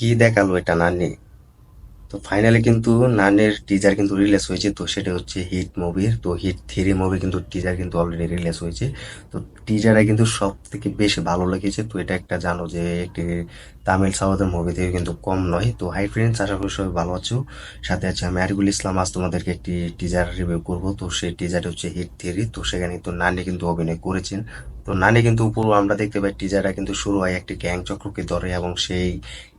কি দেখাল এটা নানি? তো ফাইনালি কিন্তু নানের টিজার কিন্তু রিলিজ হয়েছে, তো সেটা হচ্ছে হিট মুভির তো হিট থ্রি মুভি কিন্তু টিজার কিন্তু অলরেডি রিলিজ হয়েছে। তো টিজারে কিন্তু সব থেকে বেশি ভালো লেগেছে। তো এটা একটা জানো যে একটি তামিল সাউথের মুভি থেকে কিন্তু কম নয়। তো হাই ফ্রেন্ডস আশা করি সবাই ভালো আছো। সাথে আছে আমি আরিগুল ইসলাম, আজ তোমাদেরকে একটি টিজার রিভিউ করব। তো সেই টিজারটা হচ্ছে হিট থ্রি তো সেখানে কিন্তু নানি কিন্তু অভিনয় করেছেন। তো নানি কিন্তু পুরো আমরা দেখতে পাই টিজারটা কিন্তু শুরু হয় একটি গ্যাং চক্রকে ধরে এবং সেই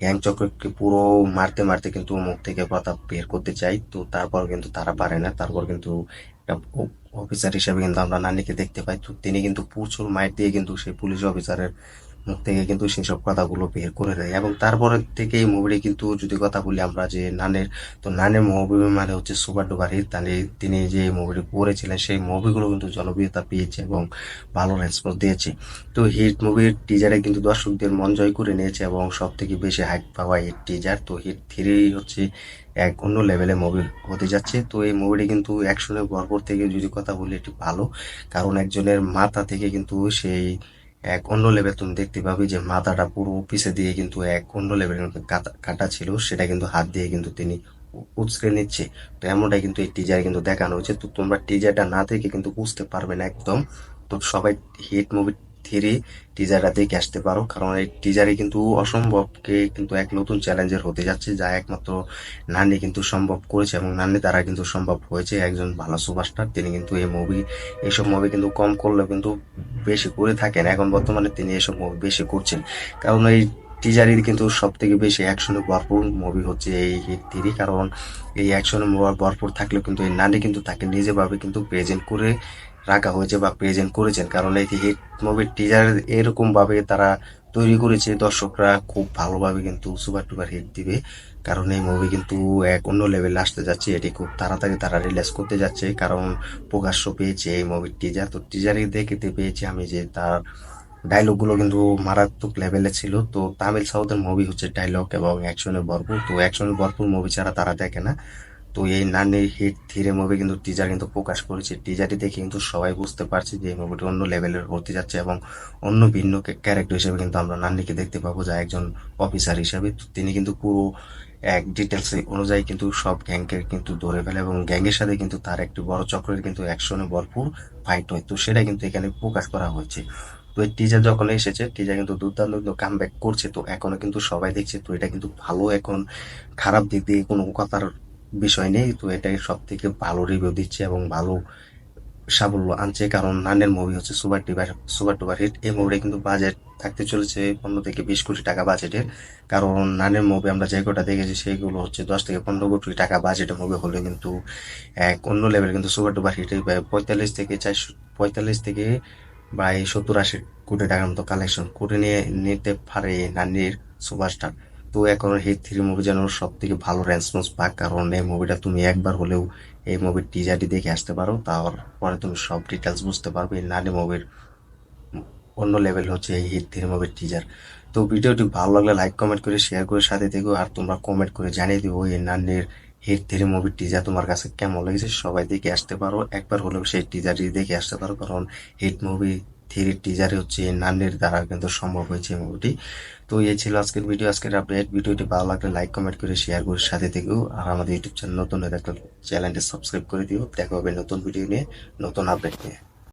গ্যাং চক্রকে পুরো মারতে মারতে কিন্তু মুখ থেকে পাতা বের করতে চাই তো তারপর কিন্তু তারা পারে না। তারপর কিন্তু অফিসার হিসেবে কিন্তু আমরা নানিকে দেখতে পাই। তো তিনি কিন্তু প্রচুর মাইট দিয়ে কিন্তু সেই পুলিশ অফিসারের থেকে কিন্তু সেসব কথাগুলো বের করে দেয়। এবং তারপরে থেকে এই মুভিটি কিন্তু যদি কথা বলি আমরা যে নানের, তো নানের মুভি মানে হচ্ছে সুপার ডুপার হিট। তাহলে তিনি যে মুভিটি করেছিলেন, সেই মুভিগুলো কিন্তু জনপ্রিয়তা পেয়েছে এবং ভালো রেসপন্স দিয়েছে। তো হিট মুভির টিজারে কিন্তু দর্শকদের মন জয় করে নিয়েছে এবং সব থেকে বেশি হাইপ পাওয়া এই টিজার তো হিট থ্রি হচ্ছে এক অন্য লেভেলে মুভি হতে যাচ্ছে। তো এই মুভিটি কিন্তু অ্যাকশনের ভরপুর থেকে যদি কথা বলি, এটি ভালো। কারণ একজনের মাথা থেকে কিন্তু সেই এক অন্য লেভেল তুমি দেখতে পাবে যে মাথাটা পুরো পিছে দিয়ে কিন্তু এক অন্য লেভেল কাটা ছিল, সেটা কিন্তু হাত দিয়ে কিন্তু তিনি উচকে নিচ্ছে। তো এমনটাই কিন্তু এই টিজারে কিন্তু দেখানো হয়েছে। তো তোমরা টিজারটা না থেকে কিন্তু বুঝতে পারবে না একদম। তো সবাই হিট মুভি থ্রি টিজারটা দেখে আসতে পারো। কারণ এই টিজারে কিন্তু অসম্ভবকে কিন্তু এক নতুন চ্যালেঞ্জের হতে যাচ্ছে, যা একমাত্র নানি কিন্তু সম্ভব করেছে এবং নানি তারা কিন্তু সম্ভব হয়েছে। একজন ভালো সুপারস্টার তিনি কিন্তু এই মুভি এইসব মুভি কিন্তু কম করলেও কিন্তু বেশি করে থাকেন। এখন বর্তমানে তিনি এসব মুভি বেশি করছেন। কারণ এই টিজারই কিন্তু সব থেকে বেশি অ্যাকশনে ভরপুর মুভি হচ্ছে এই হিট থ্রি কারণ এই অ্যাকশনে ভরপুর থাকলেও কিন্তু এই নানি কিন্তু তাকে নিজেভাবে কিন্তু প্রেজেন্ট করে রাখা হয়েছে বা প্রেজেন্ট করেছেন। কারণ এই হিট মুভির টিজার এরকম ভাবে তারা তৈরি করেছে, দর্শকরা খুব ভালোভাবে কিন্তু সুপার টুপার হিট দিবে। কারণ এই মুভি কিন্তু এক অন্য লেভেলে আসতে যাচ্ছে, এটি খুব তাড়াতাড়ি তারা রিলিজ করতে যাচ্ছে, কারণ প্রকাশ্য পেয়েছে এই মুভির টিজার তো টিজারে দেখতে পেয়েছি আমি যে তার ডায়লগগুলো কিন্তু মারাত্মক লেভেলে ছিল। তো তামিল সাউথের মুভি হচ্ছে ডায়লগ এবং অ্যাকশনে ভরপুর। তো অ্যাকশনে ভরপুর মুভি ছাড়া তারা দেখে না। তো এই নানির হিট থ্রি মুভি কিন্তু টিজার কিন্তু প্রকাশ করেছে। টিজারটি দেখে কিন্তু সবাই বুঝতে পারছে যে এই মুভিটি অন্য লেভেলের হতে যাচ্ছে এবং অন্য ভিন্ন ক্যারেক্টার হিসেবে কিন্তু আমরা নান্নিকে দেখতে পাবো যা একজন অফিসার হিসেবে। তিনি কিন্তু পুরো এক ডিটেলস অনুযায়ী কিন্তু সব গ্যাংকে কিন্তু ধরে ফেলে এবং গ্যাংয়ের সাথে কিন্তু তার একটি বড় চক্রের কিন্তু অ্যাকশনে ভরপুর ফাইট হয়। তো সেটা কিন্তু এখানে প্রকাশ করা হয়েছে। তো এই টিজার যখন এসেছে টিজার কিন্তু দুর্দান্ত কিন্তু কাম ব্যাক করছে। তো এখনও কিন্তু সবাই দেখছে, তো এটা কিন্তু ভালো এখন খারাপ দিক দিয়ে কোনো কথার বিষয় নেই। তো এটাই সব থেকে ভালো রিভিউ দিচ্ছে এবং ভালো সাফল্য আনছে। কারণ নানের মুভি হচ্ছে super duper super duper hit এই মুভিটা কিন্তু বাজেট থাকতে চলেছে পনেরো থেকে বিশ কোটি টাকা বাজেটের কারণ নানের মুভি আমরা যে কটা দেখেছি, সেগুলো হচ্ছে দশ থেকে পনেরো কোটি টাকা বাজেটের মুভি হলে কিন্তু এক অন্য লেভেল কিন্তু সুপার ডুপার হিটে পঁয়তাল্লিশ থেকে চারশো, পঁয়তাল্লিশ থেকে প্রায় সত্তর আশি কোটি টাকার মতো কালেকশন করে নিয়ে নিতে পারে নানির সুপারস্টার তো এখন হিট থ্রি মুভি যেন সব থেকে ভালো রেসপন্স পাক, কারণ এই মুভিটা তুমি একবার হলেও এই মুভির টিজারটি দেখে আসতে পারো, তারপরে তুমি সব ডিটেলস বুঝতে পারবে। এই নানি মুভির অন্য লেভেল হচ্ছে এই হিট থ্রি মুভির টিজার তো ভিডিওটি ভালো লাগলে লাইক কমেন্ট করে শেয়ার করে সাথে থেকো, আর তোমরা কমেন্ট করে জানিয়ে দিও এই নান্নের হিট থ্রি মুভির টিজার তোমার কাছে কেমন লেগেছে সবাই দেখে আসতে পারো। একবার হলেও সেই টিজারটি দেখে আসতে পারো, কারণ হিট মুভি থ্রি টিজারে হচ্ছে নান্নির দ্বারা কিন্তু সম্ভব হয়েছে মুভিটি তো এই ছিল আজকের ভিডিও আজকের আপডেট ভিডিওটি ভালো লাগলে লাইক কমেন্ট করে শেয়ার করে সাথে থেকেও আর আমাদের ইউটিউব চ্যানেল নতুন থাকলে চ্যানেলটি সাবস্ক্রাইব করে দিও। দেখা হবে নতুন ভিডিও নিয়ে, নতুন আপডেট নিয়ে।